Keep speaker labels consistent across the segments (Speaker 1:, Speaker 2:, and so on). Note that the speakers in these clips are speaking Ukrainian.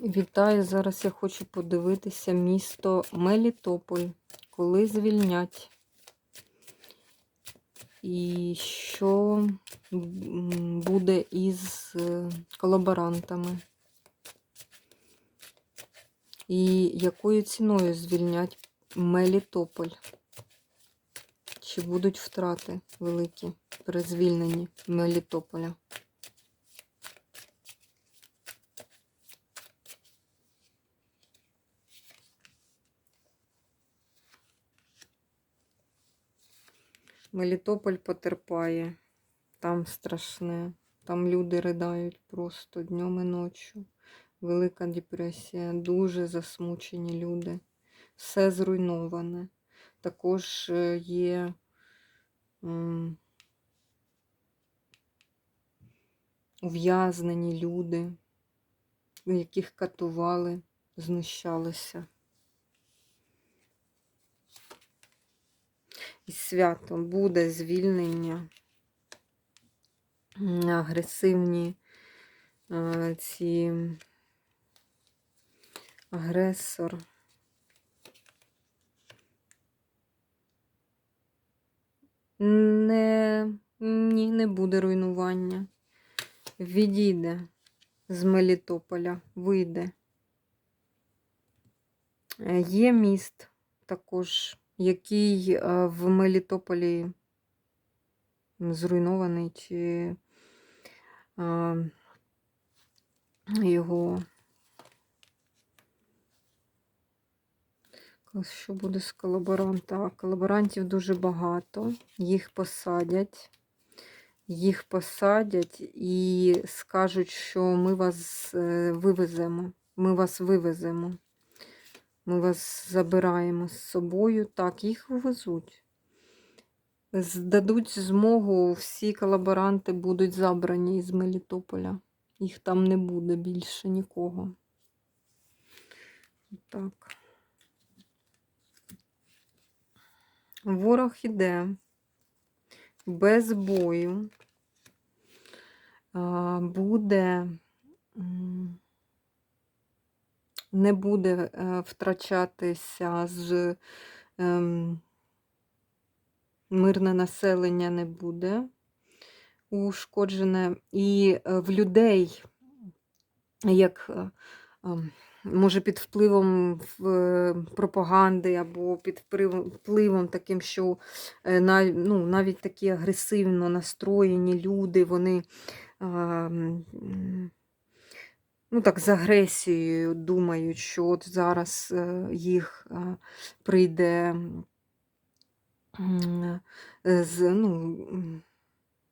Speaker 1: Вітаю! Зараз я хочу подивитися місто Мелітополь, коли звільнять. І що буде із е, колаборантами. І якою ціною звільнять Мелітополь? Чи будуть втрати великі при звільненні Мелітополя? Мелітополь потерпає. Там страшне. Там люди ридають просто днем і ночі. Велика депресія, дуже засмучені люди. Все зруйноване. Також е, є ув'язнені люди, яких катували, знущалися. І свято буде звільнення. Агресивні е, ці агресор. Не, ні, не буде руйнування. Відійде з Мелітополя, вийде. Е, Є міст також, який е, в Мелітополі зруйнований, чи його. Що буде з колаборанта? Колаборантів дуже багато, їх посадять. Їх посадять і скажуть, що ми вас е, вивеземо. Ми вас вивеземо. Ми вас забираємо з собою. Так, їх вивезуть. Здадуть змогу, всі колаборанти будуть забрані із Мелітополя. Їх там не буде більше нікого. Так. Ворог іде без бою. Буде, не буде е, втрачатися з ем, мирне населення не буде ушкоджене. І е, в людей, як е, ем, може під впливом пропаганди або під впливом- таким, що ну, навіть такі агресивно настроєні люди, вони а, м, м, ну, так, з агресією думають, що от зараз е, їх е, прийде е, з, ну,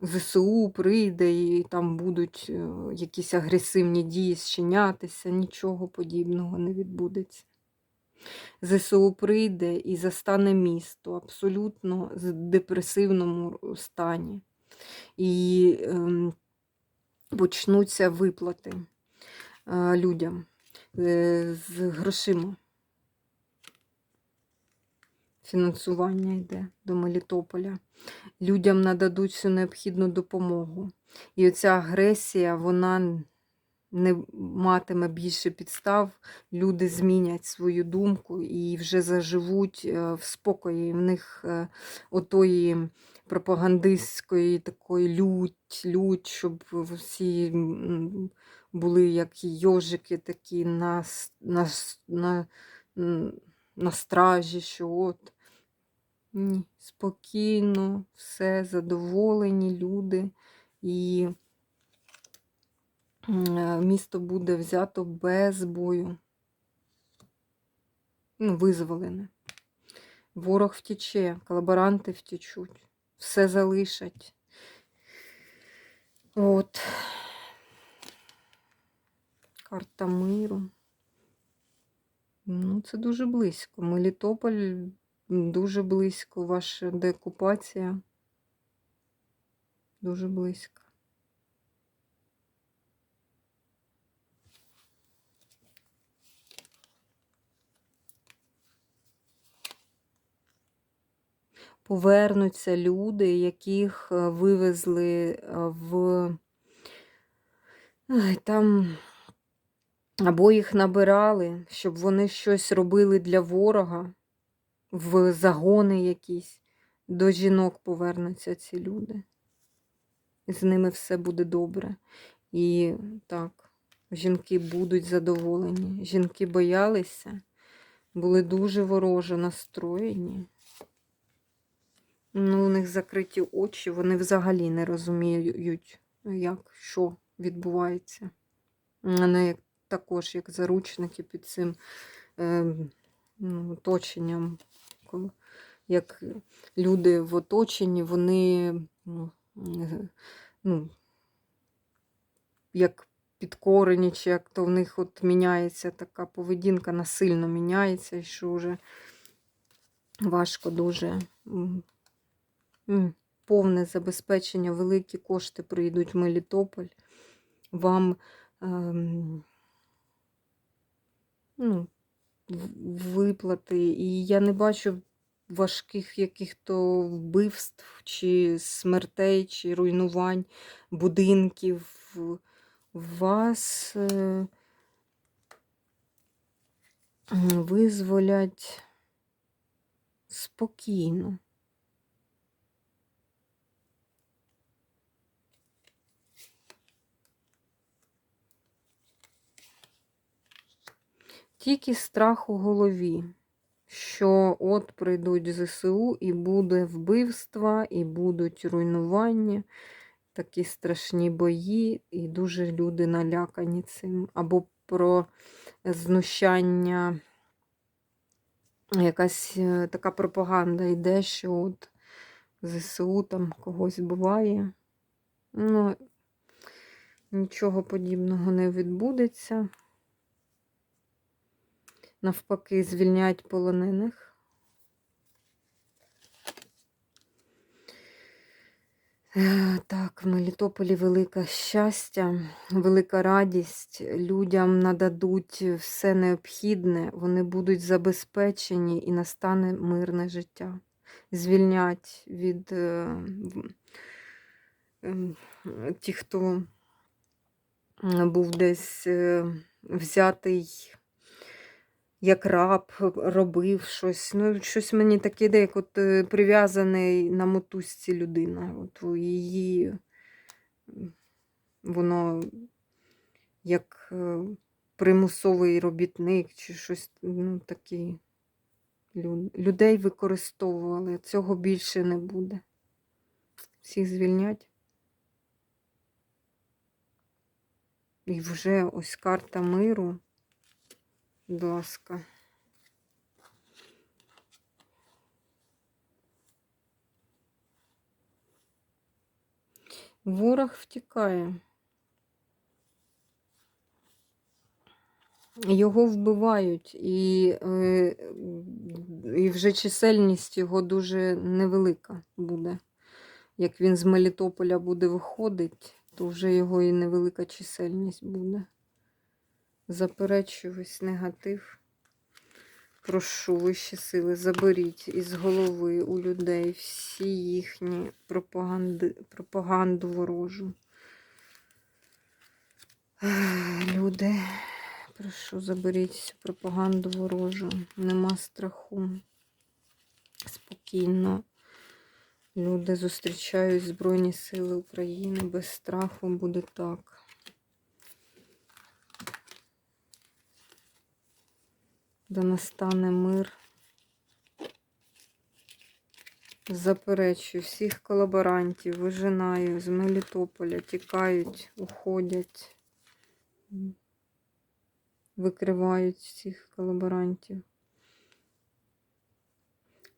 Speaker 1: ЗСУ прийде і там будуть е, якісь агресивні дії зчинятися, нічого подібного не відбудеться. ЗСУ прийде і застане місто абсолютно в депресивному стані. І ем, почнуться виплати е, людям е, з грошима. Фінансування йде до Мелітополя. Людям нададуть всю необхідну допомогу. І оця агресія, вона не матиме більше підстав. Люди змінять свою думку і вже заживуть е, в спокої. В них е, отої пропагандистської такої лють, лють, щоб всі були як йожики такі на, на, на, на стражі, що от. Ні, спокійно, все, задоволені люди, і е, місто буде взято без бою. Ну, визволене. Ворог втіче, колаборанти втічуть, все залишать. От. Карта миру. Ну, це дуже близько. Мелітополь дуже близько. Ваша деокупація. Дуже близько. Повернуться люди, яких е, вивезли е, в там або їх набирали, щоб вони щось робили для ворога, в загони якісь. До жінок повернуться ці люди. З ними все буде добре. І так, жінки будуть задоволені. Жінки боялися, були дуже вороже настроєні. Ну, у них закриті очі, вони взагалі не розуміють, як, що відбувається. Вони також як заручники під цим е, оточенням. Як люди в оточенні, вони ну, е, ну, як підкорені, чи як то в них от міняється така поведінка, насильно міняється, і що вже важко дуже. М, Повне забезпечення, великі кошти прийдуть в Мелітополь. Вам ем, ну, виплати. І я не бачу важких яких-то вбивств, чи смертей, чи руйнувань будинків. Вас е, визволять спокійно. Тільки страх у голові, що от прийдуть ЗСУ і буде вбивства, і будуть руйнування, такі страшні бої, і дуже люди налякані цим. Або про знущання, якась е, така пропаганда йде, що от ЗСУ там когось вбиває. Ну, нічого подібного не відбудеться. Навпаки, звільняють полонених. Е, Так, в Мелітополі велике щастя, велика радість. Людям нададуть все необхідне, вони будуть забезпечені і настане мирне життя. Звільнять від е, ем, тих, хто був десь е, взятий як раб, робив щось. Ну, щось мені таке йде, як от е, прив'язаний на мотузці людина. От її воно як е, примусовий робітник чи щось ну, таке. Людей використовували. Цього більше не буде. Всіх звільнять. І вже ось карта миру. Будь ласка. Ворог втікає. Його вбивають, і, е, і вже чисельність його дуже невелика буде. Як він з Мелітополя буде виходить, то вже його і невелика чисельність буде. Заперечую весь негатив. Прошу вищі сили, заберіть із голови у людей всі їхні пропаганди, пропаганду ворожу. Люди, прошу, заберіть всю пропаганду ворожу. Нема страху. Спокійно. Люди зустрічають Збройні Сили України без страху буде так. Да настане мир. Заперечую всіх колаборантів, вижинаю з Мелітополя, тікають, уходять, викривають всіх колаборантів.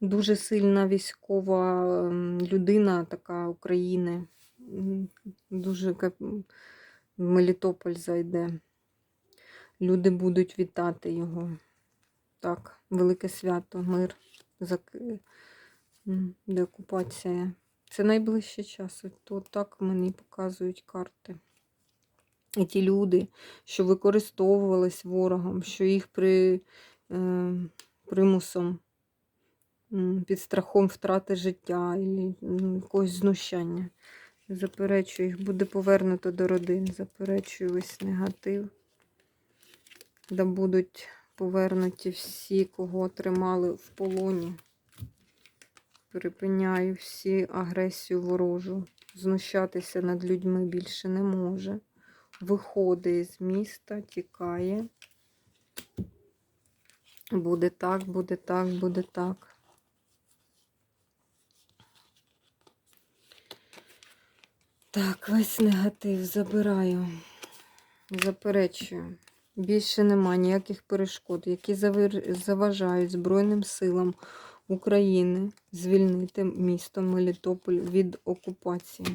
Speaker 1: Дуже сильна військова ем, людина, така України. Дуже в Мелітополь зайде. Люди будуть вітати його. Так, велике свято, мир, зак- деокупація. Це найближчий час. От так мені показують карти. І ті люди, що використовувались ворогом, що їх при, е, примусом, під страхом втрати життя і якогось знущання. Заперечую, їх буде повернуто до родин. Заперечую весь негатив. де будуть повернуті всі, кого тримали в полоні. Припиняю всі агресію ворожу. Знущатися над людьми більше не може. Виходить з міста, тікає. Буде так, буде так, буде так. Так, весь негатив забираю. Заперечую. Більше нема ніяких перешкод, які заважають Збройним силам України звільнити місто Мелітополь від окупації,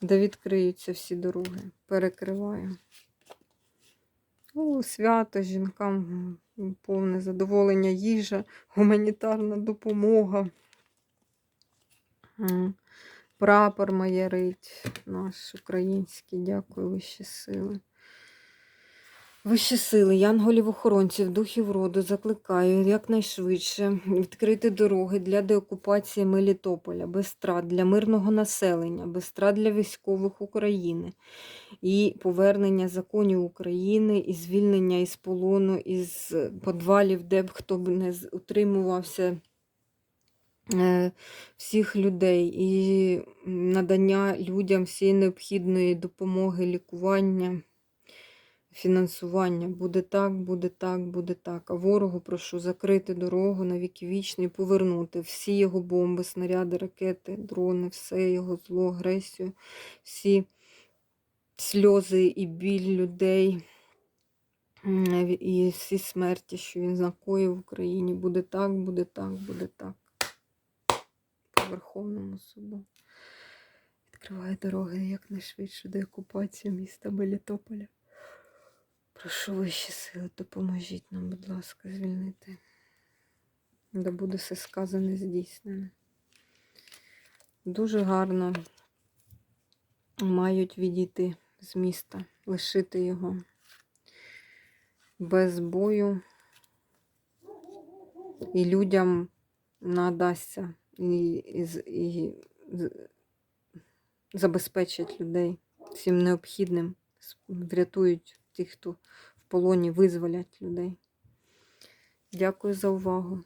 Speaker 1: де відкриються всі дороги. Перекриваю. О, свято жінкам повне задоволення, їжа, гуманітарна допомога. Прапор маярить наш український. Дякую, вищі сили. Вищі сили, янголів-охоронців, духів роду закликаю якнайшвидше відкрити дороги для деокупації Мелітополя, без страт для мирного населення, без страт для військових України і повернення законів України, і звільнення із полону, із подвалів, де б хто б не утримувався е, всіх людей, і надання людям всієї необхідної допомоги, лікування фінансування. Буде так, буде так, буде так. А ворогу прошу закрити дорогу на віки вічні і повернути всі його бомби, снаряди, ракети, дрони, все його зло, агресію, всі сльози і біль людей. І всі смерті, що він накоїв в Україні. Буде так, буде так, буде так. По Верховному суду. Відкриває дороги якнайшвидше до окупації міста Мелітополя. Прошу вищі сили, допоможіть нам, будь ласка, звільнити. Да буде все сказане здійснене. Дуже гарно мають відійти з міста, лишити його без бою. І людям надасться і, і, і забезпечать людей всім необхідним, врятують тих, хто в полоні, визволять людей. Дякую за увагу.